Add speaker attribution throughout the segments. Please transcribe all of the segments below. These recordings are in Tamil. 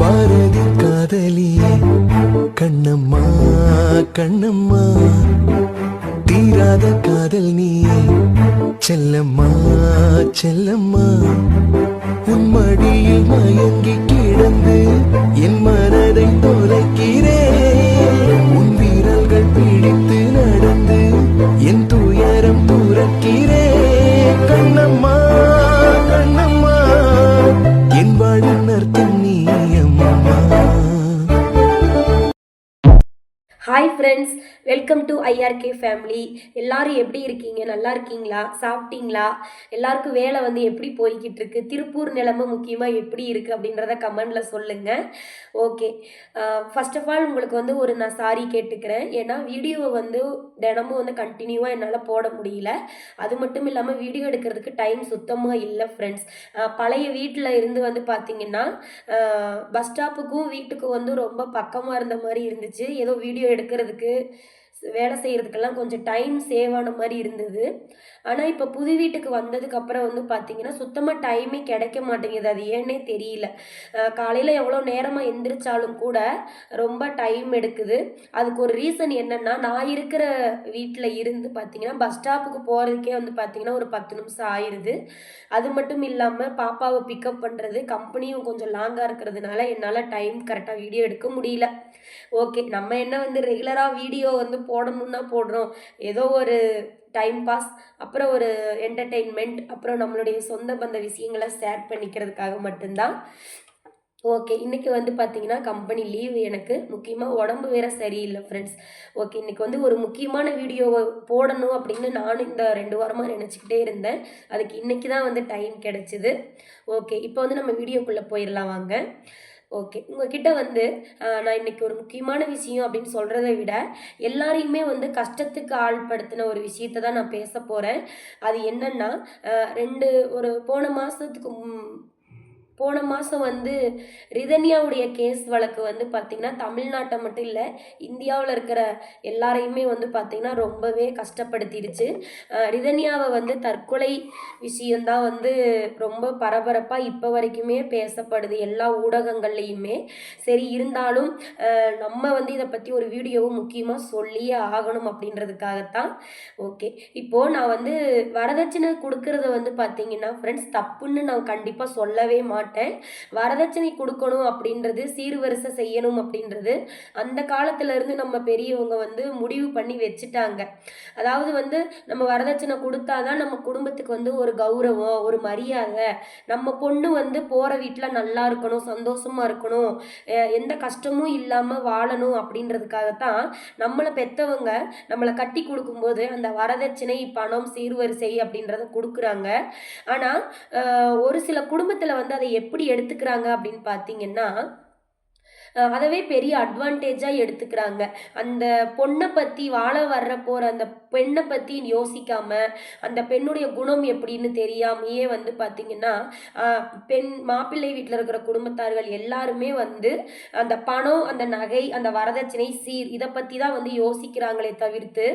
Speaker 1: பாரதி காதலியே கண்ணம்மா கண்ணம்மா தீராத காதல் நீ செல்லம்மா செல்லம்மா உன்மடியில் மயங்கி கிடந்து என் மனதை தொலைக்கிறேன் உன் வீரர்கள் பிடித்து நடந்து என் துயரம் துறக்கிறேன் Kannamma
Speaker 2: Hi friends, welcome to IRK family எல்லாரும் எப்படி இருக்கீங்க நல்லா இருக்கீங்களா சாப்பிட்டீங்களா எல்லாருக்கும் வேலை வந்து எப்படி போய்கிட்டு இருக்கு திருப்பூர் நிலமை முக்கியமாக எப்படி இருக்குது அப்படின்றத கமெண்ட்ல சொல்லுங்கள் ஓகே ஃபஸ்ட் ஆஃப் ஆல் உங்களுக்கு வந்து ஒரு நான் சாரி கேட்டுக்கிறேன் ஏன்னா வீடியோவை வந்து தினமும் வந்து கண்டினியூவாக என்னால் போட முடியல அது மட்டும் இல்லாமல் வீடியோ எடுக்கிறதுக்கு டைம் சுத்தமாக இல்லை ஃப்ரெண்ட்ஸ் பழைய வீட்டில் இருந்து வந்து பார்த்தீங்கன்னா பஸ் ஸ்டாப்புக்கும் வீட்டுக்கும் வந்து ரொம்ப பக்கமாக இருந்த மாதிரி இருந்துச்சு ஏதோ வீடியோ எடுக்கிறதுக்கு வேலை செய்கிறதுக்கெல்லாம் கொஞ்சம் டைம் சேவ் ஆன மாதிரி இருந்தது ஆனால் இப்போ புது வீட்டுக்கு வந்ததுக்கப்புறம் வந்து பார்த்தீங்கன்னா சுத்தமாக டைமே கிடைக்க மாட்டேங்குது அது ஏன்னே தெரியல காலையில் எவ்வளோ நேரமாக எந்திரிச்சாலும் கூட ரொம்ப டைம் எடுக்குது அதுக்கு ஒரு ரீசன் என்னென்னா நான் இருக்கிற வீட்டில் இருந்து பார்த்தீங்கன்னா பஸ் ஸ்டாப்புக்கு போகிறதுக்கே வந்து பார்த்தீங்கன்னா ஒரு பத்து நிமிஷம் ஆயிடுது அது மட்டும் இல்லாமல் பாப்பாவை பிக்கப் பண்ணுறது கம்பெனியும் கொஞ்சம் லாங்காக இருக்கிறதுனால என்னால் டைம் கரெக்டாக வீடியோ எடுக்க முடியல ஓகே நம்ம என்ன வந்து ரெகுலராக வீடியோ வந்து போ போடணும்னா போடுறோம் ஏதோ ஒரு டைம் பாஸ் அப்புறம் ஒரு என்டர்டெயின்மெண்ட் அப்புறம் நம்மளுடைய சொந்த பந்த விஷயங்களை ஷேர் பண்ணிக்கிறதுக்காக மட்டும்தான் ஓகே இன்றைக்கி வந்து பார்த்தீங்கன்னா கம்பெனி லீவ் எனக்கு முக்கியமாக உடம்பு வேற சரியில்லை ஃப்ரெண்ட்ஸ் ஓகே இன்றைக்கி வந்து ஒரு முக்கியமான வீடியோவை போடணும் அப்படின்னு நானும் இந்த ரெண்டு வாரமாக நினச்சிக்கிட்டே இருந்தேன் அதுக்கு இன்றைக்கி தான் வந்து டைம் கிடச்சிது ஓகே இப்போ வந்து நம்ம வீடியோக்குள்ளே போயிடலாம் வாங்க ஓகே உங்ககிட்ட வந்து நான் இன்னைக்கு ஒரு முக்கியமான விஷயம் அப்படின்னு சொல்கிறத விட எல்லாரையுமே வந்து கஷ்டத்துக்கு ஆள்படுத்தின ஒரு விஷயத்த தான் நான் பேச போகிறேன் அது என்னென்னா ரெண்டு ஒரு போன மாதத்துக்கு போன மாதம் வந்து ரிதன்யாவுடைய கேஸ் வழக்கு வந்து பார்த்திங்கன்னா தமிழ்நாட்டை மட்டும் இல்லை இந்தியாவில் இருக்கிற எல்லாரையுமே வந்து பார்த்திங்கன்னா ரொம்பவே கஷ்டப்படுத்திடுச்சு ரிதன்யாவை வந்து தற்கொலை விஷயந்தான் வந்து ரொம்ப பரபரப்பாக இப்போ வரைக்குமே பேசப்படுது எல்லா ஊடகங்கள்லேயுமே சரி இருந்தாலும் நம்ம வந்து இதை பற்றி ஒரு வீடியோவும் முக்கியமாக சொல்லியே ஆகணும் அப்படின்றதுக்காகத்தான் ஓகே இப்போது நான் வந்து வரதட்சணை கொடுக்கறத வந்து பார்த்திங்கன்னா ஃப்ரெண்ட்ஸ் தப்புன்னு நான் கண்டிப்பாக சொல்லவே மாட்டேன் இம்பார்ட்டன்ட் வரதட்சணை கொடுக்கணும் அப்படின்றது சீர்வரிசை செய்யணும் அப்படின்றது அந்த காலத்திலருந்து நம்ம பெரியவங்க வந்து முடிவு பண்ணி வச்சுட்டாங்க அதாவது வந்து நம்ம வரதட்சணை கொடுத்தாதான் நம்ம குடும்பத்துக்கு வந்து ஒரு கௌரவம் ஒரு மரியாதை நம்ம பொண்ணு வந்து போகிற வீட்டில் நல்லா இருக்கணும் சந்தோஷமாக இருக்கணும் எந்த கஷ்டமும் இல்லாமல் வாழணும் அப்படின்றதுக்காக தான் நம்மளை பெற்றவங்க நம்மளை கட்டி கொடுக்கும்போது அந்த வரதட்சணை பணம் சீர்வரிசை அப்படின்றத கொடுக்குறாங்க ஆனால் ஒரு சில குடும்பத்தில் வந்து அதை எப்படி எடுத்துக்கிறாங்க அப்படின்னு பார்த்தீங்கன்னா அதவே பெரிய அட்வான்டேஜாக எடுத்துக்கிறாங்க அந்த பொண்ணை பற்றி வாழ வர்ற போகிற அந்த பெண்ணை பற்றி யோசிக்காம அந்த பெண்ணுடைய குணம் எப்படின்னு தெரியாமையே வந்து பார்த்திங்கன்னா பெண் மாப்பிள்ளை வீட்டில் இருக்கிற குடும்பத்தார்கள் எல்லாருமே வந்து அந்த பணம் அந்த நகை அந்த வரதட்சணை சீர் இதை பற்றி தான் வந்து யோசிக்கிறாங்களே தவிர்த்து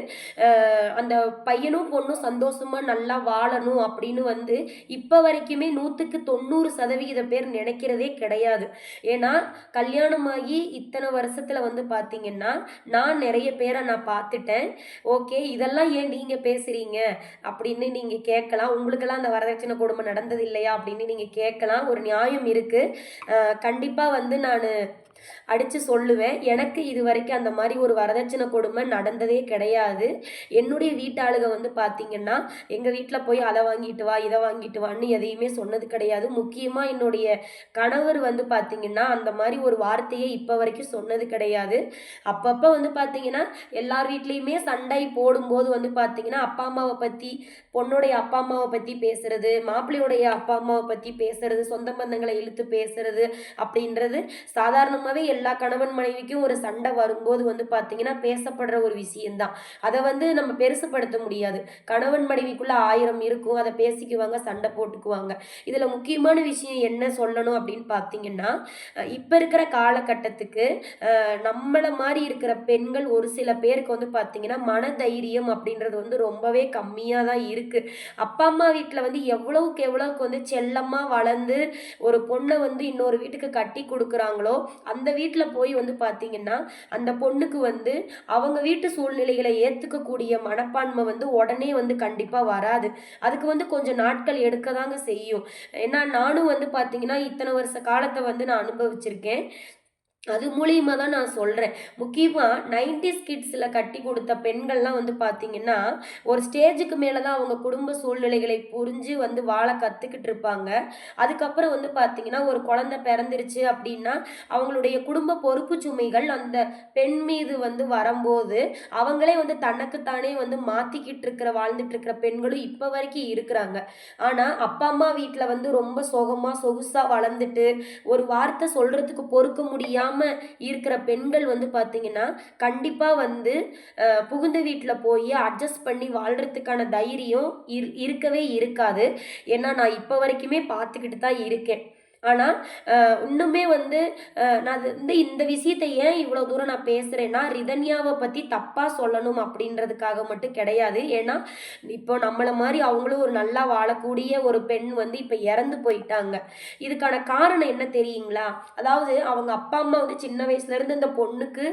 Speaker 2: அந்த பையனும் பொண்ணும் சந்தோஷமாக நல்லா வாழணும் அப்படின்னு வந்து இப்போ வரைக்குமே நூற்றுக்கு தொண்ணூறு சதவிகித பேர் நினைக்கிறதே கிடையாது ஏன்னா கல்யாணமாகி இத்தனை வருஷத்தில் வந்து பார்த்திங்கன்னா நான் நிறைய பேரை நான் பார்த்துட்டேன் ஓகே இதெல்லாம் இதெல்லாம் ஏன் நீங்கள் பேசுகிறீங்க அப்படின்னு நீங்கள் கேட்கலாம் உங்களுக்கெல்லாம் அந்த வரதட்சணை கொடுமை நடந்தது இல்லையா அப்படின்னு நீங்கள் கேட்கலாம் ஒரு நியாயம் இருக்குது கண்டிப்பாக வந்து நான் அடித்து சொல்லுவேன் எனக்கு இது வரைக்கும் அந்த மாதிரி ஒரு வரதட்சணை கொடுமை நடந்ததே கிடையாது என்னுடைய வீட்டாளுக வந்து பார்த்தீங்கன்னா எங்கள் வீட்டில் போய் அதை வாங்கிட்டு வா இதை வாங்கிட்டு வான்னு எதையுமே சொன்னது கிடையாது முக்கியமாக என்னுடைய கணவர் வந்து பார்த்தீங்கன்னா அந்த மாதிரி ஒரு வார்த்தையை இப்போ வரைக்கும் சொன்னது கிடையாது அப்பப்போ வந்து பார்த்தீங்கன்னா எல்லார் வீட்லேயுமே சண்டை போடும்போது வந்து பார்த்தீங்கன்னா அப்பா அம்மாவை பற்றி பொண்ணுடைய அப்பா அம்மாவை பற்றி பேசுகிறது மாப்பிள்ளையுடைய அப்பா அம்மாவை பற்றி பேசுகிறது சொந்த பந்தங்களை இழுத்து பேசுறது அப்படின்றது சாதாரணமாக சாதாரணமாகவே எல்லா கணவன் மனைவிக்கும் ஒரு சண்டை வரும்போது வந்து பார்த்தீங்கன்னா பேசப்படுற ஒரு விஷயம்தான் அதை வந்து நம்ம பெருசுப்படுத்த முடியாது கணவன் மனைவிக்குள்ளே ஆயிரம் இருக்கும் அதை பேசிக்குவாங்க சண்டை போட்டுக்குவாங்க இதில் முக்கியமான விஷயம் என்ன சொல்லணும் அப்படின்னு பார்த்தீங்கன்னா இப்போ இருக்கிற காலகட்டத்துக்கு நம்மளை மாதிரி இருக்கிற பெண்கள் ஒரு சில பேருக்கு வந்து பார்த்தீங்கன்னா மன தைரியம் அப்படின்றது வந்து ரொம்பவே கம்மியாக தான் இருக்குது அப்பா அம்மா வீட்டில் வந்து எவ்வளவுக்கு எவ்வளோக்கு வந்து செல்லமாக வளர்ந்து ஒரு பொண்ணை வந்து இன்னொரு வீட்டுக்கு கட்டி கொடுக்குறாங்களோ அந்த அந்த வீட்டில் போய் வந்து பார்த்தீங்கன்னா அந்த பொண்ணுக்கு வந்து அவங்க வீட்டு சூழ்நிலைகளை ஏற்றுக்கக்கூடிய மனப்பான்மை வந்து உடனே வந்து கண்டிப்பாக வராது அதுக்கு வந்து கொஞ்சம் நாட்கள் எடுக்க தாங்க செய்யும் ஏன்னா நானும் வந்து பார்த்தீங்கன்னா இத்தனை வருஷ காலத்தை வந்து நான் அனுபவிச்சிருக்கேன் அது மூலியமாக தான் நான் சொல்கிறேன் முக்கியமாக நைன்டிஸ் கிட்ஸில் கட்டி கொடுத்த பெண்கள்லாம் வந்து பார்த்திங்கன்னா ஒரு ஸ்டேஜுக்கு மேலே தான் அவங்க குடும்ப சூழ்நிலைகளை புரிஞ்சு வந்து வாழ கற்றுக்கிட்டு இருப்பாங்க அதுக்கப்புறம் வந்து பார்த்திங்கன்னா ஒரு குழந்த பிறந்துருச்சு அப்படின்னா அவங்களுடைய குடும்ப பொறுப்பு சுமைகள் அந்த பெண் மீது வந்து வரும்போது அவங்களே வந்து தனக்குத்தானே வந்து மாற்றிக்கிட்டு இருக்கிற வாழ்ந்துட்டு இருக்கிற பெண்களும் இப்போ வரைக்கும் இருக்கிறாங்க ஆனால் அப்பா அம்மா வீட்டில் வந்து ரொம்ப சோகமாக சொகுசாக வளர்ந்துட்டு ஒரு வார்த்தை சொல்கிறதுக்கு பொறுக்க முடியாமல் இல்லாமல் இருக்கிற பெண்கள் வந்து பார்த்திங்கன்னா கண்டிப்பாக வந்து புகுந்த வீட்டில் போய் அட்ஜஸ்ட் பண்ணி வாழ்கிறதுக்கான தைரியம் இருக்கவே இருக்காது ஏன்னா நான் இப்போ வரைக்குமே பார்த்துக்கிட்டு தான் இருக்கேன் ஆனால் இன்னுமே வந்து நான் வந்து இந்த விஷயத்தை ஏன் இவ்வளோ தூரம் நான் பேசுகிறேன்னா ரிதன்யாவை பற்றி தப்பாக சொல்லணும் அப்படின்றதுக்காக மட்டும் கிடையாது ஏன்னா இப்போ நம்மளை மாதிரி அவங்களும் ஒரு நல்லா வாழக்கூடிய ஒரு பெண் வந்து இப்போ இறந்து போயிட்டாங்க இதுக்கான காரணம் என்ன தெரியுங்களா அதாவது அவங்க அப்பா அம்மா வந்து சின்ன வயசுலேருந்து இந்த பொண்ணுக்கு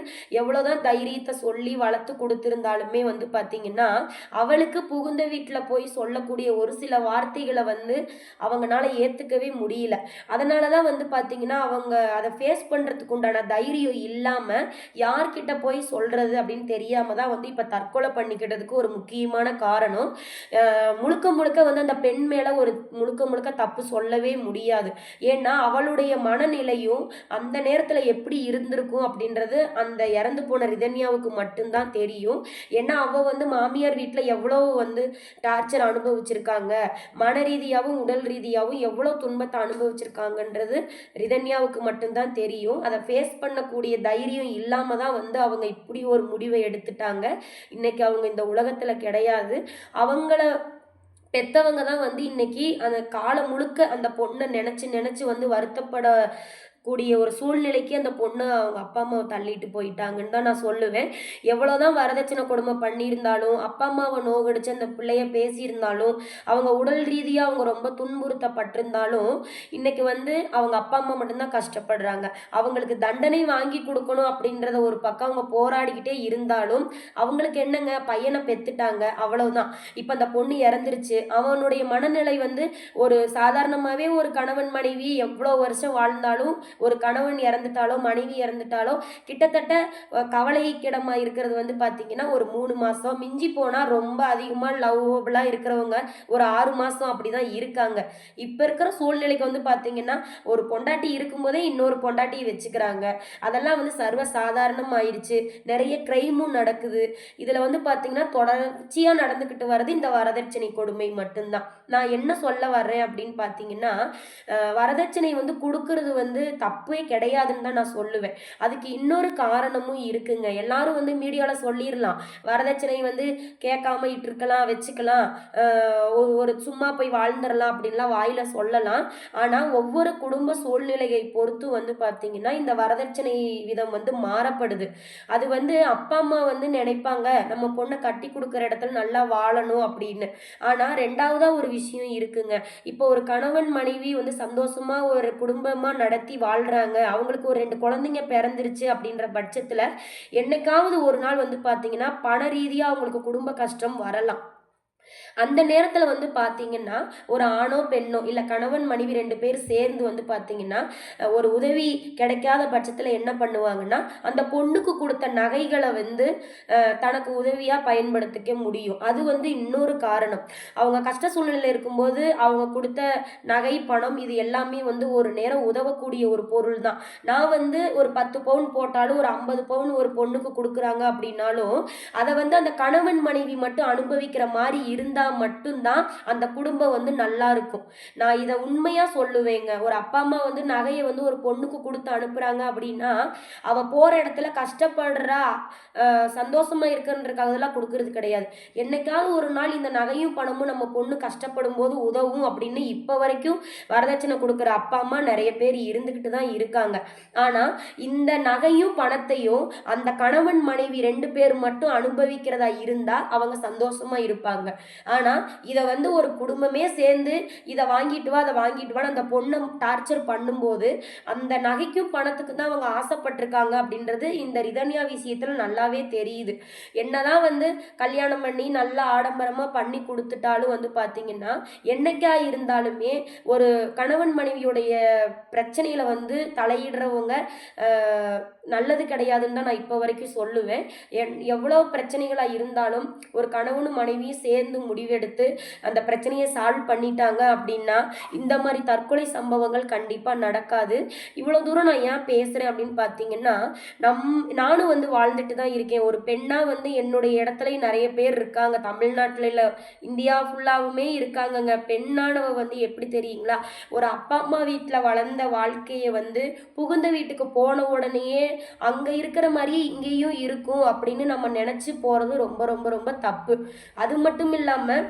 Speaker 2: எவ்வளோதான் தைரியத்தை சொல்லி வளர்த்து கொடுத்துருந்தாலுமே வந்து பார்த்திங்கன்னா அவளுக்கு புகுந்த வீட்டில் போய் சொல்லக்கூடிய ஒரு சில வார்த்தைகளை வந்து அவங்களால ஏற்றுக்கவே முடியல அதனால தான் வந்து பார்த்தீங்கன்னா அவங்க அதை ஃபேஸ் பண்ணுறதுக்கு உண்டான தைரியம் இல்லாமல் யார்கிட்ட போய் சொல்கிறது அப்படின்னு தெரியாமல் தான் வந்து இப்போ தற்கொலை பண்ணிக்கிட்டதுக்கு ஒரு முக்கியமான காரணம் முழுக்க முழுக்க வந்து அந்த பெண் மேலே ஒரு முழுக்க முழுக்க தப்பு சொல்லவே முடியாது ஏன்னா அவளுடைய மனநிலையும் அந்த நேரத்தில் எப்படி இருந்திருக்கும் அப்படின்றது அந்த இறந்து போன ரிதன்யாவுக்கு மட்டும்தான் தெரியும் ஏன்னா அவள் வந்து மாமியார் வீட்டில் எவ்வளோ வந்து டார்ச்சர் அனுபவிச்சிருக்காங்க மன ரீதியாகவும் உடல் ரீதியாகவும் எவ்வளோ துன்பத்தை அனுபவிச்சிருக்காங்க இருக்காங்கன்றது ரிதன்யாவுக்கு மட்டும்தான் தெரியும் அதை ஃபேஸ் பண்ணக்கூடிய தைரியம் இல்லாமல் தான் வந்து அவங்க இப்படி ஒரு முடிவை எடுத்துட்டாங்க இன்றைக்கி அவங்க இந்த உலகத்தில் கிடையாது அவங்கள பெற்றவங்க தான் வந்து இன்னைக்கு அந்த காலம் முழுக்க அந்த பொண்ணை நினச்சி நினச்சி வந்து வருத்தப்பட கூடிய ஒரு சூழ்நிலைக்கு அந்த பொண்ணு அவங்க அப்பா அம்மாவை தள்ளிட்டு போயிட்டாங்கன்னு தான் நான் சொல்லுவேன் எவ்வளோதான் வரதட்சணை கொடுமை பண்ணியிருந்தாலும் அப்பா அம்மாவை நோகடிச்சு அந்த பிள்ளைய பேசியிருந்தாலும் அவங்க உடல் ரீதியாக அவங்க ரொம்ப துன்புறுத்தப்பட்டிருந்தாலும் இன்னைக்கு வந்து அவங்க அப்பா அம்மா மட்டும்தான் கஷ்டப்படுறாங்க அவங்களுக்கு தண்டனை வாங்கி கொடுக்கணும் அப்படின்றத ஒரு பக்கம் அவங்க போராடிக்கிட்டே இருந்தாலும் அவங்களுக்கு என்னங்க பையனை பெத்துட்டாங்க அவ்வளவுதான் இப்போ அந்த பொண்ணு இறந்துருச்சு அவனுடைய மனநிலை வந்து ஒரு சாதாரணமாகவே ஒரு கணவன் மனைவி எவ்வளோ வருஷம் வாழ்ந்தாலும் ஒரு கணவன் இறந்துட்டாலோ மனைவி இறந்துட்டாலோ கிட்டத்தட்ட கவலைக்கிடமாக இருக்கிறது வந்து பார்த்திங்கன்னா ஒரு மூணு மாதம் மிஞ்சி போனால் ரொம்ப அதிகமாக லவ்வபுளாக இருக்கிறவங்க ஒரு ஆறு மாதம் அப்படி தான் இருக்காங்க இப்போ இருக்கிற சூழ்நிலைக்கு வந்து பார்த்திங்கன்னா ஒரு பொண்டாட்டி இருக்கும்போதே இன்னொரு பொண்டாட்டியை வச்சுக்கிறாங்க அதெல்லாம் வந்து சர்வ ஆயிடுச்சு நிறைய கிரைமும் நடக்குது இதில் வந்து பார்த்திங்கன்னா தொடர்ச்சியாக நடந்துக்கிட்டு வர்றது இந்த வரதட்சணை கொடுமை மட்டும்தான் நான் என்ன சொல்ல வர்றேன் அப்படின்னு பார்த்தீங்கன்னா வரதட்சணை வந்து கொடுக்கறது வந்து தப்பே கிடையாதுன்னு தான் நான் சொல்லுவேன் அதுக்கு இன்னொரு காரணமும் இருக்குங்க எல்லாரும் வந்து மீடியாவில் சொல்லிடலாம் வரதட்சணை வந்து கேட்காம இட்டுருக்கலாம் வச்சுக்கலாம் ஒரு சும்மா போய் வாழ்ந்துடலாம் அப்படின்லாம் வாயில் சொல்லலாம் ஆனால் ஒவ்வொரு குடும்ப சூழ்நிலையை பொறுத்து வந்து பார்த்தீங்கன்னா இந்த வரதட்சணை விதம் வந்து மாறப்படுது அது வந்து அப்பா அம்மா வந்து நினைப்பாங்க நம்ம பொண்ணை கட்டி கொடுக்குற இடத்துல நல்லா வாழணும் அப்படின்னு ஆனால் ரெண்டாவதாக ஒரு விஷயம் இருக்குங்க இப்போ ஒரு கணவன் மனைவி வந்து சந்தோஷமாக ஒரு குடும்பமாக நடத்தி வாழ வாழ்கிறாங்க அவங்களுக்கு ஒரு ரெண்டு குழந்தைங்க பிறந்துருச்சு அப்படின்ற பட்சத்தில் என்னைக்காவது ஒரு நாள் வந்து பார்த்தீங்கன்னா பண ரீதியாக அவங்களுக்கு குடும்ப கஷ்டம் வரலாம் அந்த நேரத்தில் வந்து பார்த்தீங்கன்னா ஒரு ஆணோ பெண்ணோ இல்லை கணவன் மனைவி ரெண்டு பேர் சேர்ந்து வந்து பார்த்தீங்கன்னா ஒரு உதவி கிடைக்காத பட்சத்தில் என்ன பண்ணுவாங்கன்னா அந்த பொண்ணுக்கு கொடுத்த நகைகளை வந்து தனக்கு உதவியாக பயன்படுத்திக்க முடியும் அது வந்து இன்னொரு காரணம் அவங்க கஷ்ட சூழ்நிலையில் இருக்கும்போது அவங்க கொடுத்த நகை பணம் இது எல்லாமே வந்து ஒரு நேரம் உதவக்கூடிய ஒரு பொருள் தான் நான் வந்து ஒரு பத்து பவுன் போட்டாலும் ஒரு ஐம்பது பவுன் ஒரு பொண்ணுக்கு கொடுக்குறாங்க அப்படின்னாலும் அதை வந்து அந்த கணவன் மனைவி மட்டும் அனுபவிக்கிற மாதிரி இருந்தால் இருந்தால் மட்டும்தான் அந்த குடும்பம் வந்து நல்லா இருக்கும் நான் இதை உண்மையாக சொல்லுவேங்க ஒரு அப்பா அம்மா வந்து நகையை வந்து ஒரு பொண்ணுக்கு கொடுத்து அனுப்புகிறாங்க அப்படின்னா அவள் போகிற இடத்துல கஷ்டப்படுறா சந்தோஷமாக இருக்குன்றக்காக கொடுக்கறது கிடையாது என்னைக்காவது ஒரு நாள் இந்த நகையும் பணமும் நம்ம பொண்ணு கஷ்டப்படும் போது உதவும் அப்படின்னு இப்போ வரைக்கும் வரதட்சணை கொடுக்குற அப்பா அம்மா நிறைய பேர் இருந்துக்கிட்டு தான் இருக்காங்க ஆனால் இந்த நகையும் பணத்தையும் அந்த கணவன் மனைவி ரெண்டு பேர் மட்டும் அனுபவிக்கிறதா இருந்தால் அவங்க சந்தோஷமாக இருப்பாங்க ஆனால் இதை வந்து ஒரு குடும்பமே சேர்ந்து இதை வாங்கிட்டு வா அதை வாங்கிட்டு வான்னு அந்த பொண்ணை டார்ச்சர் பண்ணும்போது அந்த நகைக்கும் பணத்துக்கு தான் அவங்க ஆசைப்பட்டிருக்காங்க அப்படின்றது இந்த ரிதன்யா விஷயத்தில் நல்லாவே தெரியுது என்னதான் வந்து கல்யாணம் பண்ணி நல்லா ஆடம்பரமாக பண்ணி கொடுத்துட்டாலும் வந்து பார்த்தீங்கன்னா என்னைக்கா இருந்தாலுமே ஒரு கணவன் மனைவியுடைய பிரச்சனையில் வந்து தலையிடுறவங்க நல்லது கிடையாதுன்னு தான் நான் இப்போ வரைக்கும் சொல்லுவேன் எவ்வளோ பிரச்சனைகளாக இருந்தாலும் ஒரு கணவனும் மனைவியும் சேர்ந்து முடிவெடுத்து அந்த பிரச்சனையை சால்வ் பண்ணிட்டாங்க அப்படின்னா இந்த மாதிரி தற்கொலை சம்பவங்கள் கண்டிப்பாக நடக்காது இவ்வளோ தூரம் நான் ஏன் பேசுகிறேன் அப்படின்னு பார்த்தீங்கன்னா நம் நானும் வந்து வாழ்ந்துட்டு தான் இருக்கேன் ஒரு பெண்ணாக வந்து என்னுடைய இடத்துல நிறைய பேர் இருக்காங்க தமிழ்நாட்டில் இல்லை இந்தியா ஃபுல்லாகவுமே இருக்காங்கங்க பெண்ணானவ வந்து எப்படி தெரியுங்களா ஒரு அப்பா அம்மா வீட்டில் வளர்ந்த வாழ்க்கையை வந்து புகுந்த வீட்டுக்கு போன உடனேயே அங்கே இருக்கிற மாதிரியே இங்கேயும் இருக்கும் அப்படின்னு நம்ம நினச்சி போகிறது ரொம்ப ரொம்ப ரொம்ப தப்பு அது மட்டும் இல்லாமல்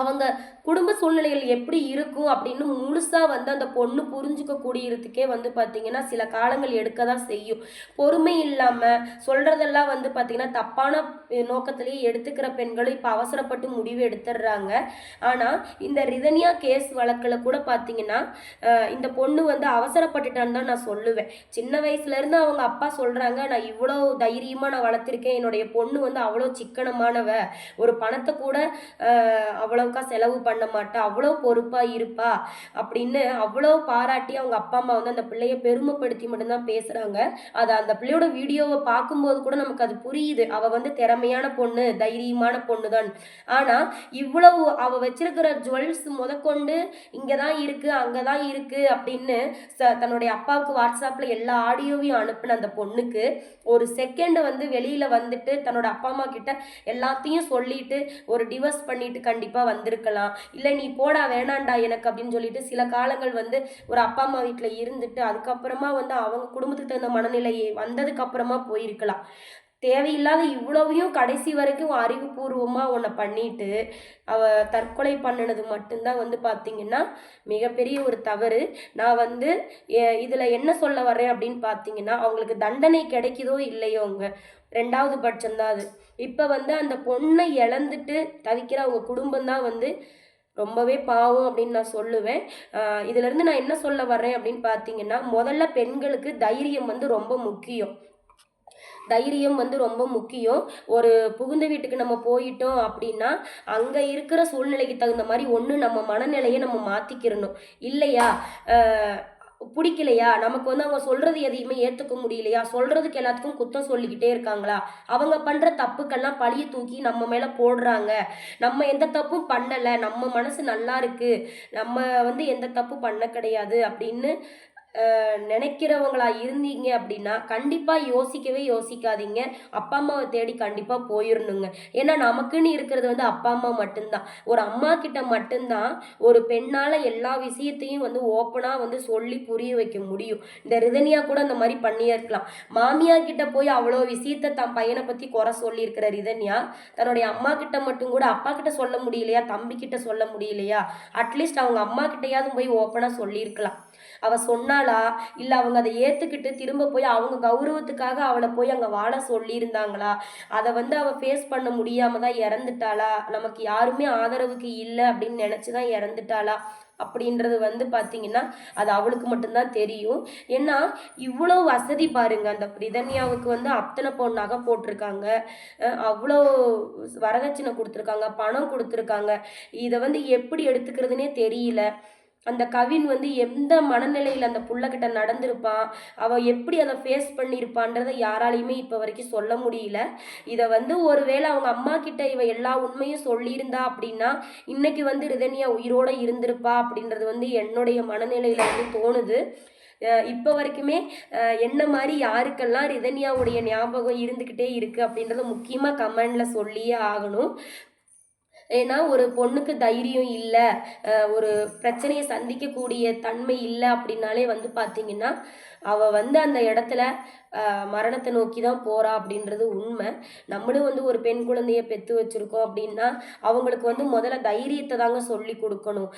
Speaker 2: அவங்க குடும்ப சூழ்நிலைகள் எப்படி இருக்கும் அப்படின்னு முழுசாக வந்து அந்த பொண்ணு புரிஞ்சுக்க கூடியதுக்கே வந்து பார்த்திங்கன்னா சில காலங்கள் எடுக்க தான் செய்யும் பொறுமை இல்லாமல் சொல்கிறதெல்லாம் வந்து பார்த்திங்கன்னா தப்பான நோக்கத்திலேயே எடுத்துக்கிற பெண்களும் இப்போ அவசரப்பட்டு முடிவு எடுத்துடுறாங்க ஆனால் இந்த ரிதனியா கேஸ் வழக்கில் கூட பார்த்திங்கன்னா இந்த பொண்ணு வந்து அவசரப்பட்டுட்டான்னு தான் நான் சொல்லுவேன் சின்ன வயசுலேருந்து அவங்க அப்பா சொல்கிறாங்க நான் இவ்வளோ தைரியமாக நான் வளர்த்துருக்கேன் என்னுடைய பொண்ணு வந்து அவ்வளோ சிக்கனமானவ ஒரு பணத்தை கூட அவ்வளோக்கா செலவு பண்ண பண்ண மாட்டா அவ்வளோ பொறுப்பாக இருப்பா அப்படின்னு அவ்வளோ பாராட்டி அவங்க அப்பா அம்மா வந்து அந்த பிள்ளைய பெருமைப்படுத்தி மட்டும்தான் பேசுகிறாங்க அது அந்த பிள்ளையோட வீடியோவை பார்க்கும்போது கூட நமக்கு அது புரியுது அவள் வந்து திறமையான பொண்ணு தைரியமான பொண்ணு தான் ஆனால் இவ்வளவு அவள் வச்சிருக்கிற ஜுவல்ஸ் முதற்கொண்டு இங்கே தான் இருக்குது அங்கே தான் இருக்குது அப்படின்னு ச தன்னுடைய அப்பாவுக்கு வாட்ஸ்அப்பில் எல்லா ஆடியோவையும் அனுப்பின அந்த பொண்ணுக்கு ஒரு செகண்ட் வந்து வெளியில் வந்துட்டு தன்னோட அப்பா அம்மா கிட்ட எல்லாத்தையும் சொல்லிட்டு ஒரு டிவர்ஸ் பண்ணிட்டு கண்டிப்பாக வந்திருக்கலாம் இல்லை நீ போடா வேணாண்டா எனக்கு அப்படின்னு சொல்லிட்டு சில காலங்கள் வந்து ஒரு அப்பா அம்மா வீட்டில் இருந்துட்டு அதுக்கப்புறமா வந்து அவங்க குடும்பத்துக்கு தகுந்த மனநிலையை வந்ததுக்கு அப்புறமா போயிருக்கலாம் தேவையில்லாத இவ்வளவையும் கடைசி வரைக்கும் அறிவுபூர்வமாக உன்னை பண்ணிட்டு அவ தற்கொலை பண்ணினது மட்டும்தான் வந்து பார்த்திங்கன்னா மிகப்பெரிய ஒரு தவறு நான் வந்து இதில் என்ன சொல்ல வரேன் அப்படின்னு பார்த்தீங்கன்னா அவங்களுக்கு தண்டனை கிடைக்குதோ அவங்க ரெண்டாவது பட்சம்தான் அது இப்போ வந்து அந்த பொண்ணை இழந்துட்டு தவிக்கிற அவங்க குடும்பம் தான் வந்து ரொம்பவே பாவம் அப்படின்னு நான் சொல்லுவேன் இதுலேருந்து நான் என்ன சொல்ல வர்றேன் அப்படின்னு பார்த்தீங்கன்னா முதல்ல பெண்களுக்கு தைரியம் வந்து ரொம்ப முக்கியம் தைரியம் வந்து ரொம்ப முக்கியம் ஒரு புகுந்த வீட்டுக்கு நம்ம போயிட்டோம் அப்படின்னா அங்கே இருக்கிற சூழ்நிலைக்கு தகுந்த மாதிரி ஒன்று நம்ம மனநிலையை நம்ம மாற்றிக்கிறணும் இல்லையா பிடிக்கலையா நமக்கு வந்து அவங்க சொல்கிறது எதையுமே ஏற்றுக்க முடியலையா சொல்கிறதுக்கு எல்லாத்துக்கும் குத்தம் சொல்லிக்கிட்டே இருக்காங்களா அவங்க பண்ணுற தப்புக்கெல்லாம் பழிய தூக்கி நம்ம மேலே போடுறாங்க நம்ம எந்த தப்பும் பண்ணலை நம்ம மனசு நல்லா இருக்குது நம்ம வந்து எந்த தப்பு பண்ண கிடையாது அப்படின்னு நினைக்கிறவங்களா இருந்தீங்க அப்படின்னா கண்டிப்பாக யோசிக்கவே யோசிக்காதீங்க அப்பா அம்மாவை தேடி கண்டிப்பாக போயிடணுங்க ஏன்னா நமக்குன்னு இருக்கிறது வந்து அப்பா அம்மா மட்டும்தான் ஒரு அம்மா கிட்ட மட்டும்தான் ஒரு பெண்ணால் எல்லா விஷயத்தையும் வந்து ஓப்பனாக வந்து சொல்லி புரிய வைக்க முடியும் இந்த ரிதனியா கூட அந்த மாதிரி பண்ணியிருக்கலாம் மாமியா கிட்ட போய் அவ்வளோ விஷயத்த தன் பையனை பற்றி குறை சொல்லியிருக்கிற ரிதன்யா தன்னுடைய அம்மா கிட்ட மட்டும் கூட அப்பா கிட்ட சொல்ல முடியலையா தம்பி கிட்ட சொல்ல முடியலையா அட்லீஸ்ட் அவங்க அம்மா கிட்டையாவது போய் ஓப்பனாக சொல்லியிருக்கலாம் அவள் சொன்னாளா இல்லை அவங்க அதை ஏற்றுக்கிட்டு திரும்ப போய் அவங்க கௌரவத்துக்காக அவளை போய் அங்கே வாழ சொல்லியிருந்தாங்களா அதை வந்து அவள் ஃபேஸ் பண்ண முடியாமல் தான் இறந்துட்டாளா நமக்கு யாருமே ஆதரவுக்கு இல்லை அப்படின்னு நினச்சி தான் இறந்துட்டாளா அப்படின்றது வந்து பார்த்தீங்கன்னா அது அவளுக்கு மட்டும்தான் தெரியும் ஏன்னா இவ்வளோ வசதி பாருங்க அந்த பிரிதன்யாவுக்கு வந்து அத்தனை பொண்ணாக நகை போட்டிருக்காங்க அவ்வளோ வரதட்சணை கொடுத்துருக்காங்க பணம் கொடுத்துருக்காங்க இதை வந்து எப்படி எடுத்துக்கிறதுனே தெரியல அந்த கவின் வந்து எந்த மனநிலையில் அந்த புள்ளக்கிட்ட நடந்திருப்பான் அவன் எப்படி அதை ஃபேஸ் பண்ணியிருப்பான்றதை யாராலையுமே இப்போ வரைக்கும் சொல்ல முடியல இதை வந்து ஒருவேளை அவங்க அம்மா கிட்ட இவ எல்லா உண்மையும் சொல்லியிருந்தா அப்படின்னா இன்னைக்கு வந்து ரிதன்யா உயிரோடு இருந்திருப்பா அப்படின்றது வந்து என்னுடைய மனநிலையில் வந்து தோணுது இப்போ வரைக்குமே என்ன மாதிரி யாருக்கெல்லாம் ரிதன்யாவுடைய ஞாபகம் இருந்துக்கிட்டே இருக்குது அப்படின்றத முக்கியமாக கமெண்டில் சொல்லியே ஆகணும் ஏன்னா ஒரு பொண்ணுக்கு தைரியம் இல்லை ஒரு பிரச்சனையை சந்திக்கக்கூடிய தன்மை இல்லை அப்படின்னாலே வந்து பார்த்திங்கன்னா அவள் வந்து அந்த இடத்துல மரணத்தை நோக்கி தான் போகிறா அப்படின்றது உண்மை நம்மளும் வந்து ஒரு பெண் குழந்தைய பெற்று வச்சுருக்கோம் அப்படின்னா அவங்களுக்கு வந்து முதல்ல தைரியத்தை தாங்க சொல்லி கொடுக்கணும்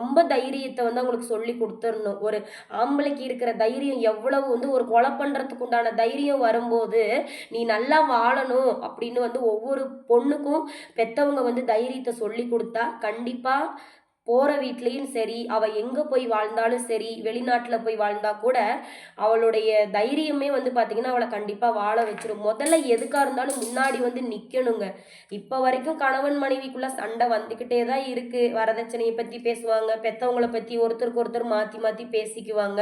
Speaker 2: ரொம்ப தைரியத்தை வந்து அவங்களுக்கு சொல்லி கொடுத்துடணும் ஒரு ஆம்பளைக்கு இருக்கிற தைரியம் எவ்வளவு வந்து ஒரு கொலை பண்ணுறதுக்கு உண்டான தைரியம் வரும்போது நீ நல்லா வாழணும் அப்படின்னு வந்து ஒவ்வொரு பொண்ணுக்கும் பெற்றவங்க வந்து தைரியத்தை சொல்லி கொடுத்தா கண்டிப்பாக போகிற வீட்லேயும் சரி அவள் எங்கே போய் வாழ்ந்தாலும் சரி வெளிநாட்டில் போய் வாழ்ந்தா கூட அவளுடைய தைரியமே வந்து பார்த்திங்கன்னா அவளை கண்டிப்பாக வாழ வச்சிரும் முதல்ல எதுக்காக இருந்தாலும் முன்னாடி வந்து நிற்கணுங்க இப்போ வரைக்கும் கணவன் மனைவிக்குள்ளே சண்டை வந்துக்கிட்டே தான் இருக்குது வரதட்சணையை பற்றி பேசுவாங்க பெற்றவங்கள பற்றி ஒருத்தருக்கு ஒருத்தர் மாற்றி மாற்றி பேசிக்குவாங்க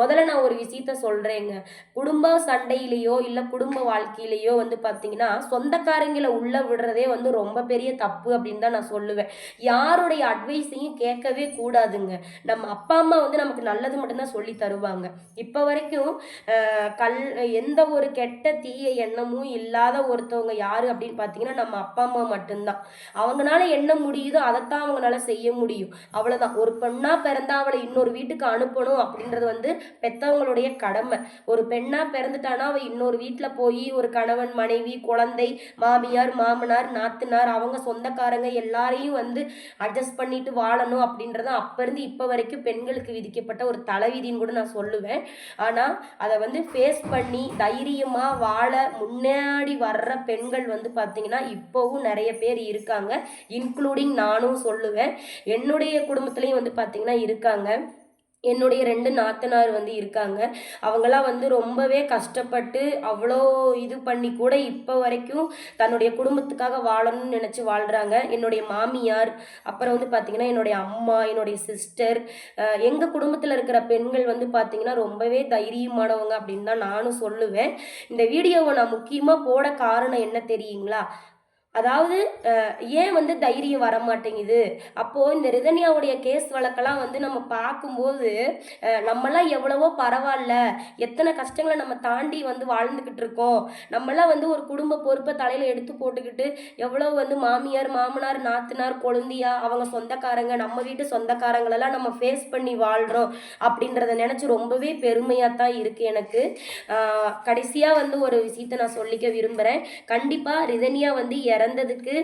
Speaker 2: முதல்ல நான் ஒரு விஷயத்த சொல்கிறேங்க குடும்ப சண்டையிலேயோ இல்லை குடும்ப வாழ்க்கையிலேயோ வந்து பார்த்திங்கன்னா சொந்தக்காரங்களை உள்ளே விடுறதே வந்து ரொம்ப பெரிய தப்பு அப்படின்னு தான் நான் சொல்லுவேன் யாருடைய அட்வைஸ் யோசியும் கேட்கவே கூடாதுங்க நம்ம அப்பா அம்மா வந்து நமக்கு நல்லது மட்டும்தான் சொல்லி தருவாங்க இப்போ வரைக்கும் கல் எந்த ஒரு கெட்ட தீய எண்ணமும் இல்லாத ஒருத்தவங்க யார் அப்படின்னு பார்த்தீங்கன்னா நம்ம அப்பா அம்மா மட்டும்தான் அவங்களால என்ன முடியுதோ அதைத்தான் அவங்களால செய்ய முடியும் அவ்வளோதான் ஒரு பெண்ணாக பிறந்தா அவளை இன்னொரு வீட்டுக்கு அனுப்பணும் அப்படின்றது வந்து பெற்றவங்களுடைய கடமை ஒரு பெண்ணாக பிறந்துட்டானா அவள் இன்னொரு வீட்டில் போய் ஒரு கணவன் மனைவி குழந்தை மாமியார் மாமனார் நாத்தனார் அவங்க சொந்தக்காரங்க எல்லாரையும் வந்து அட்ஜஸ்ட் பண்ணிட்டு வாழணும் அப்படின்றத அப்போ இருந்து இப்போ வரைக்கும் பெண்களுக்கு விதிக்கப்பட்ட ஒரு தலைவிதின்னு கூட நான் சொல்லுவேன் ஆனால் அதை வந்து ஃபேஸ் பண்ணி தைரியமாக வாழ முன்னாடி வர்ற பெண்கள் வந்து பார்த்திங்கன்னா இப்போவும் நிறைய பேர் இருக்காங்க இன்க்ளூடிங் நானும் சொல்லுவேன் என்னுடைய குடும்பத்துலேயும் வந்து பார்த்திங்கன்னா இருக்காங்க என்னுடைய ரெண்டு நாத்தனார் வந்து இருக்காங்க அவங்களாம் வந்து ரொம்பவே கஷ்டப்பட்டு அவ்வளோ இது பண்ணி கூட இப்போ வரைக்கும் தன்னுடைய குடும்பத்துக்காக வாழணும்னு நினச்சி வாழ்கிறாங்க என்னுடைய மாமியார் அப்புறம் வந்து பார்த்திங்கன்னா என்னுடைய அம்மா என்னுடைய சிஸ்டர் எங்கள் குடும்பத்தில் இருக்கிற பெண்கள் வந்து பார்த்திங்கன்னா ரொம்பவே தைரியமானவங்க அப்படின்னு தான் நானும் சொல்லுவேன் இந்த வீடியோவை நான் முக்கியமாக போட காரணம் என்ன தெரியுங்களா அதாவது ஏன் வந்து தைரியம் வர மாட்டேங்குது அப்போது இந்த ரிதன்யாவுடைய கேஸ் வழக்கெல்லாம் வந்து நம்ம பார்க்கும்போது நம்மளாம் எவ்வளவோ பரவாயில்ல எத்தனை கஷ்டங்களை நம்ம தாண்டி வந்து வாழ்ந்துக்கிட்டு இருக்கோம் நம்மளாம் வந்து ஒரு குடும்ப பொறுப்பை தலையில் எடுத்து போட்டுக்கிட்டு எவ்வளோ வந்து மாமியார் மாமனார் நாத்தனார் கொழுந்தியா அவங்க சொந்தக்காரங்க நம்ம வீட்டு சொந்தக்காரங்களெல்லாம் நம்ம ஃபேஸ் பண்ணி வாழ்கிறோம் அப்படின்றத நினச்சி ரொம்பவே பெருமையாக தான் இருக்குது எனக்கு கடைசியாக வந்து ஒரு விஷயத்த நான் சொல்லிக்க விரும்புகிறேன் கண்டிப்பாக ரிதன்யா வந்து இற நடந்ததுக்கு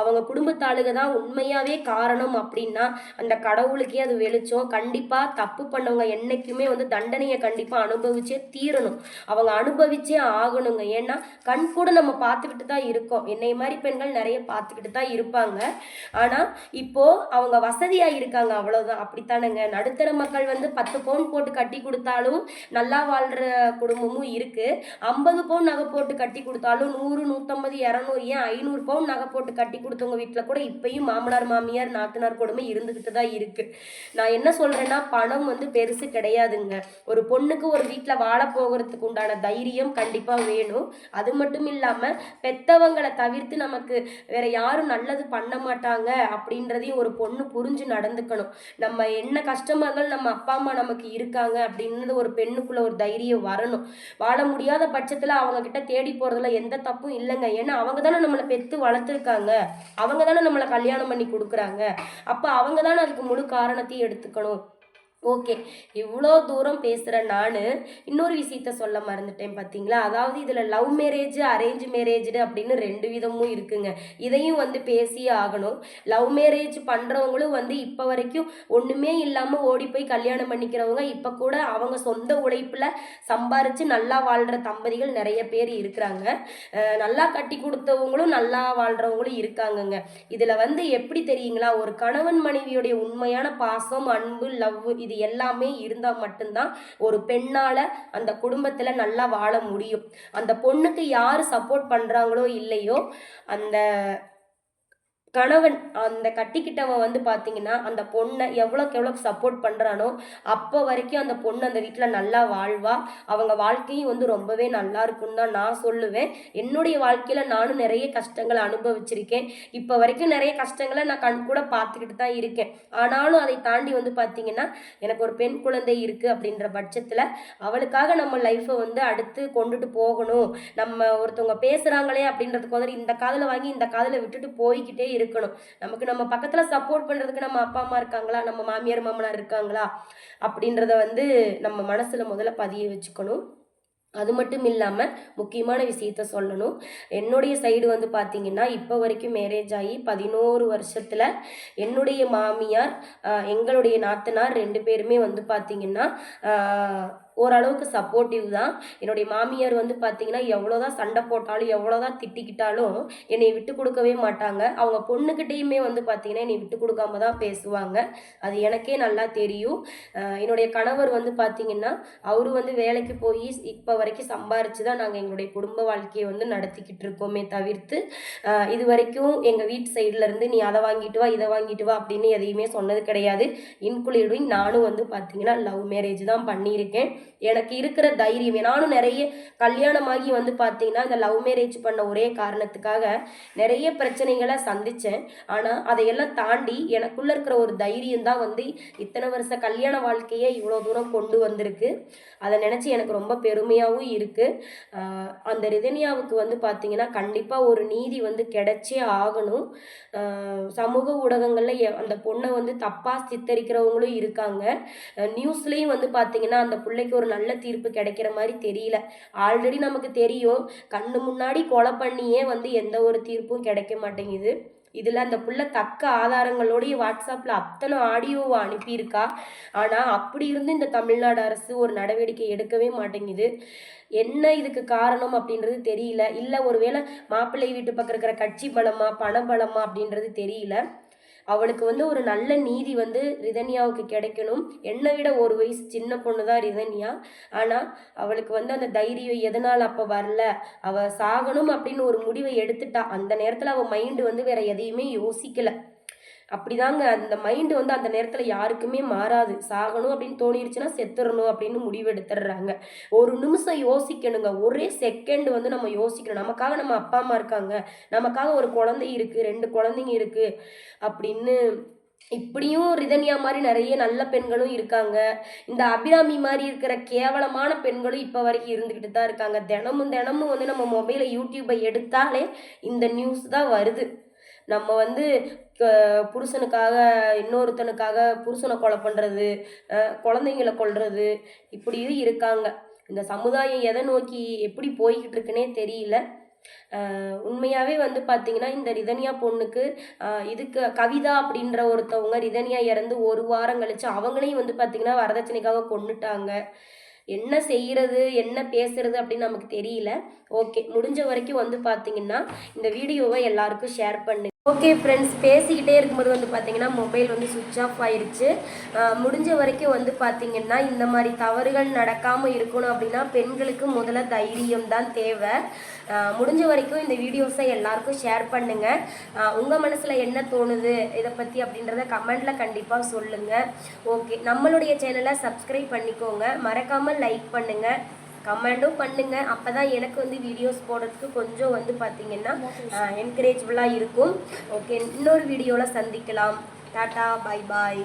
Speaker 2: அவங்க குடும்பத்தாளுக தான் உண்மையாகவே காரணம் அப்படின்னா அந்த கடவுளுக்கே அது வெளிச்சம் கண்டிப்பாக தப்பு பண்ணவங்க என்றைக்குமே வந்து தண்டனையை கண்டிப்பாக அனுபவிச்சே தீரணும் அவங்க அனுபவிச்சே ஆகணுங்க ஏன்னா கண் கூட நம்ம பார்த்துக்கிட்டு தான் இருக்கோம் என்னை மாதிரி பெண்கள் நிறைய பார்த்துக்கிட்டு தான் இருப்பாங்க ஆனால் இப்போது அவங்க வசதியாக இருக்காங்க அவ்வளவுதான் அப்படித்தானுங்க நடுத்தர மக்கள் வந்து பத்து பவுன் போட்டு கட்டி கொடுத்தாலும் நல்லா வாழ்கிற குடும்பமும் இருக்குது ஐம்பது பவுன் நகை போட்டு கட்டி கொடுத்தாலும் நூறு நூற்றம்பது இரநூறு ஏன் ஐநூறு பவுன் நகை போட்டு கட்டி கொடுத்தவங்க வீட்டில் கூட இப்பயும் மாமனார் மாமியார் நாத்தனார் கூடமே இருந்துக்கிட்டு தான் இருக்குது நான் என்ன சொல்கிறேன்னா பணம் வந்து பெருசு கிடையாதுங்க ஒரு பொண்ணுக்கு ஒரு வீட்டில் வாழ போகிறதுக்கு உண்டான தைரியம் கண்டிப்பாக வேணும் அது மட்டும் இல்லாமல் பெத்தவங்களை தவிர்த்து நமக்கு வேற யாரும் நல்லது பண்ண மாட்டாங்க அப்படின்றதையும் ஒரு பொண்ணு புரிஞ்சு நடந்துக்கணும் நம்ம என்ன கஷ்டமாக நம்ம அப்பா அம்மா நமக்கு இருக்காங்க அப்படின்றது ஒரு பெண்ணுக்குள்ள ஒரு தைரியம் வரணும் வாழ முடியாத பட்சத்தில் அவங்க கிட்ட தேடி போறதுல எந்த தப்பும் இல்லைங்க ஏன்னா அவங்க தானே நம்மளை பெற்று வளர்த்துருக்காங்க அவங்க தானே நம்மளை கல்யாணம் பண்ணி கொடுக்குறாங்க அப்போ அவங்க தானே அதுக்கு முழு காரணத்தையும் எடுத்துக்கணும் ஓகே இவ்வளோ தூரம் பேசுகிற நான் இன்னொரு விஷயத்த சொல்ல மறந்துட்டேன் பார்த்தீங்களா அதாவது இதில் லவ் மேரேஜ் அரேஞ்ச் மேரேஜ்டு அப்படின்னு ரெண்டு விதமும் இருக்குங்க இதையும் வந்து பேசி ஆகணும் லவ் மேரேஜ் பண்ணுறவங்களும் வந்து இப்போ வரைக்கும் ஒன்றுமே இல்லாமல் ஓடி போய் கல்யாணம் பண்ணிக்கிறவங்க இப்போ கூட அவங்க சொந்த உழைப்பில் சம்பாரித்து நல்லா வாழ்கிற தம்பதிகள் நிறைய பேர் இருக்கிறாங்க நல்லா கட்டி கொடுத்தவங்களும் நல்லா வாழ்கிறவங்களும் இருக்காங்கங்க இதில் வந்து எப்படி தெரியுங்களா ஒரு கணவன் மனைவியுடைய உண்மையான பாசம் அன்பு லவ் இது எல்லாமே இருந்தால் மட்டும்தான் ஒரு பெண்ணால் அந்த குடும்பத்தில் நல்லா வாழ முடியும் அந்த பொண்ணுக்கு யார் சப்போர்ட் பண்ணுறாங்களோ இல்லையோ அந்த கணவன் அந்த கட்டிக்கிட்டவன் வந்து பார்த்தீங்கன்னா அந்த பொண்ணை எவ்வளோக்கு எவ்வளோக்கு சப்போர்ட் பண்ணுறானோ அப்போ வரைக்கும் அந்த பொண்ணு அந்த வீட்டில் நல்லா வாழ்வா அவங்க வாழ்க்கையும் வந்து ரொம்பவே நல்லா இருக்குன்னு தான் நான் சொல்லுவேன் என்னுடைய வாழ்க்கையில் நானும் நிறைய கஷ்டங்களை அனுபவிச்சிருக்கேன் இப்போ வரைக்கும் நிறைய கஷ்டங்களை நான் கண் கூட பார்த்துக்கிட்டு தான் இருக்கேன் ஆனாலும் அதை தாண்டி வந்து பார்த்தீங்கன்னா எனக்கு ஒரு பெண் குழந்தை இருக்குது அப்படின்ற பட்சத்தில் அவளுக்காக நம்ம லைஃப்பை வந்து அடுத்து கொண்டுட்டு போகணும் நம்ம ஒருத்தவங்க பேசுகிறாங்களே அப்படின்றதுக்கு வந்து இந்த காதில் வாங்கி இந்த காதில் விட்டுட்டு போய்கிட்டே இருக்கணும் நமக்கு நம்ம பக்கத்தில் சப்போர்ட் பண்ணுறதுக்கு நம்ம அப்பா அம்மா இருக்காங்களா நம்ம மாமியார் மாமனார் இருக்காங்களா அப்படின்றத வந்து நம்ம மனசில் முதல்ல பதிய வச்சுக்கணும் அது மட்டும் இல்லாமல் முக்கியமான விஷயத்த சொல்லணும் என்னுடைய சைடு வந்து பார்த்திங்கன்னா இப்போ வரைக்கும் மேரேஜ் ஆகி பதினோரு வருஷத்தில் என்னுடைய மாமியார் எங்களுடைய நாத்தனார் ரெண்டு பேருமே வந்து பார்த்திங்கன்னா ஓரளவுக்கு சப்போர்ட்டிவ் தான் என்னுடைய மாமியார் வந்து பார்த்தீங்கன்னா எவ்வளோதான் சண்டை போட்டாலும் எவ்வளோதான் திட்டிக்கிட்டாலும் என்னை விட்டு கொடுக்கவே மாட்டாங்க அவங்க பொண்ணுக்கிட்டேயுமே வந்து பார்த்தீங்கன்னா என்னை விட்டு கொடுக்காம தான் பேசுவாங்க அது எனக்கே நல்லா தெரியும் என்னுடைய கணவர் வந்து பார்த்தீங்கன்னா அவரு வந்து வேலைக்கு போய் இப்போ வரைக்கும் சம்பாரிச்சு தான் நாங்கள் எங்களுடைய குடும்ப வாழ்க்கையை வந்து நடத்திக்கிட்டு இருக்கோமே தவிர்த்து இது வரைக்கும் எங்கள் வீட்டு சைட்லேருந்து நீ அதை வாங்கிட்டு வா இதை வாங்கிட்டு வா அப்படின்னு எதையுமே சொன்னது கிடையாது இன்குளூடிங் நானும் வந்து பார்த்தீங்கன்னா லவ் மேரேஜ் தான் பண்ணியிருக்கேன் எனக்கு இருக்கிற தைரியம் நானும் நிறைய கல்யாணமாகி வந்து பார்த்தீங்கன்னா இந்த லவ் மேரேஜ் பண்ண ஒரே காரணத்துக்காக நிறைய பிரச்சனைகளை சந்தித்தேன் ஆனால் அதையெல்லாம் தாண்டி எனக்குள்ளே இருக்கிற ஒரு தைரியம் தான் வந்து இத்தனை வருஷ கல்யாண வாழ்க்கையை இவ்வளோ தூரம் கொண்டு வந்திருக்கு அதை நினச்சி எனக்கு ரொம்ப பெருமையாகவும் இருக்குது அந்த ரிதனியாவுக்கு வந்து பார்த்தீங்கன்னா கண்டிப்பாக ஒரு நீதி வந்து கிடைச்சே ஆகணும் சமூக ஊடகங்களில் அந்த பொண்ணை வந்து தப்பாக சித்தரிக்கிறவங்களும் இருக்காங்க நியூஸ்லேயும் வந்து பார்த்திங்கன்னா அந்த பிள்ளைக்கு ஒரு நல்ல தீர்ப்பு கிடைக்கிற மாதிரி தெரியல ஆல்ரெடி நமக்கு தெரியும் கண்ணு முன்னாடி கொலை பண்ணியே வந்து எந்த ஒரு தீர்ப்பும் கிடைக்க மாட்டேங்குது இதில் அந்த புள்ள தக்க ஆதாரங்களோடைய வாட்ஸ்அப்பில் அத்தனை ஆடியோவை அனுப்பியிருக்கா ஆனால் அப்படி இருந்து இந்த தமிழ்நாடு அரசு ஒரு நடவடிக்கை எடுக்கவே மாட்டேங்குது என்ன இதுக்கு காரணம் அப்படின்றது தெரியல இல்லை ஒருவேளை மாப்பிள்ளை வீட்டு பக்கம் இருக்கிற கட்சி பலமா பண பலமா அப்படின்றது தெரியல அவளுக்கு வந்து ஒரு நல்ல நீதி வந்து ரிதன்யாவுக்கு கிடைக்கணும் என்னை விட ஒரு வயசு சின்ன பொண்ணு தான் ரிதன்யா ஆனால் அவளுக்கு வந்து அந்த தைரியம் எதனால் அப்போ வரல அவள் சாகணும் அப்படின்னு ஒரு முடிவை எடுத்துட்டா அந்த நேரத்தில் அவள் மைண்டு வந்து வேற எதையுமே யோசிக்கலை அப்படிதாங்க அந்த மைண்டு வந்து அந்த நேரத்தில் யாருக்குமே மாறாது சாகணும் அப்படின்னு தோணிருச்சுன்னா செத்துடணும் அப்படின்னு முடிவெடுத்துடுறாங்க ஒரு நிமிஷம் யோசிக்கணுங்க ஒரே செகண்ட் வந்து நம்ம யோசிக்கணும் நமக்காக நம்ம அப்பா அம்மா இருக்காங்க நமக்காக ஒரு குழந்தை இருக்குது ரெண்டு குழந்தைங்க இருக்குது அப்படின்னு இப்படியும் ரிதன்யா மாதிரி நிறைய நல்ல பெண்களும் இருக்காங்க இந்த அபிராமி மாதிரி இருக்கிற கேவலமான பெண்களும் இப்போ வரைக்கும் இருந்துக்கிட்டு தான் இருக்காங்க தினமும் தினமும் வந்து நம்ம மொபைலை யூடியூப்பை எடுத்தாலே இந்த நியூஸ் தான் வருது நம்ம வந்து புருஷனுக்காக இன்னொருத்தனுக்காக புருஷனை கொலை பண்ணுறது குழந்தைங்களை கொள்வது இப்படியும் இருக்காங்க இந்த சமுதாயம் எதை நோக்கி எப்படி போய்கிட்டு இருக்குன்னே தெரியல உண்மையாகவே வந்து பார்த்தீங்கன்னா இந்த ரிதனியா பொண்ணுக்கு இதுக்கு கவிதா அப்படின்ற ஒருத்தவங்க ரிதனியா இறந்து ஒரு வாரம் கழிச்சு அவங்களையும் வந்து பார்த்தீங்கன்னா வரதட்சணைக்காக கொண்டுட்டாங்க என்ன செய்கிறது என்ன பேசுறது அப்படின்னு நமக்கு தெரியல ஓகே முடிஞ்ச வரைக்கும் வந்து பார்த்தீங்கன்னா இந்த வீடியோவை எல்லாருக்கும் ஷேர் பண்ணு ஓகே ஃப்ரெண்ட்ஸ் பேசிக்கிட்டே இருக்கும்போது வந்து பார்த்தீங்கன்னா மொபைல் வந்து சுவிட்ச் ஆஃப் ஆயிடுச்சு முடிஞ்ச வரைக்கும் வந்து பார்த்திங்கன்னா இந்த மாதிரி தவறுகள் நடக்காமல் இருக்கணும் அப்படின்னா பெண்களுக்கு முதல்ல தைரியம் தான் தேவை முடிஞ்ச வரைக்கும் இந்த வீடியோஸை எல்லாருக்கும் ஷேர் பண்ணுங்கள் உங்கள் மனசில் என்ன தோணுது இதை பற்றி அப்படின்றத கமெண்டில் கண்டிப்பாக சொல்லுங்கள் ஓகே நம்மளுடைய சேனலை சப்ஸ்கிரைப் பண்ணிக்கோங்க மறக்காமல் லைக் பண்ணுங்கள் கமெண்டும் பண்ணுங்க அப்போ தான் எனக்கு வந்து வீடியோஸ் போடுறதுக்கு கொஞ்சம் வந்து பார்த்திங்கன்னா என்கரேஜபுளாக இருக்கும் ஓகே இன்னொரு வீடியோவில் சந்திக்கலாம் டாட்டா பாய் பாய்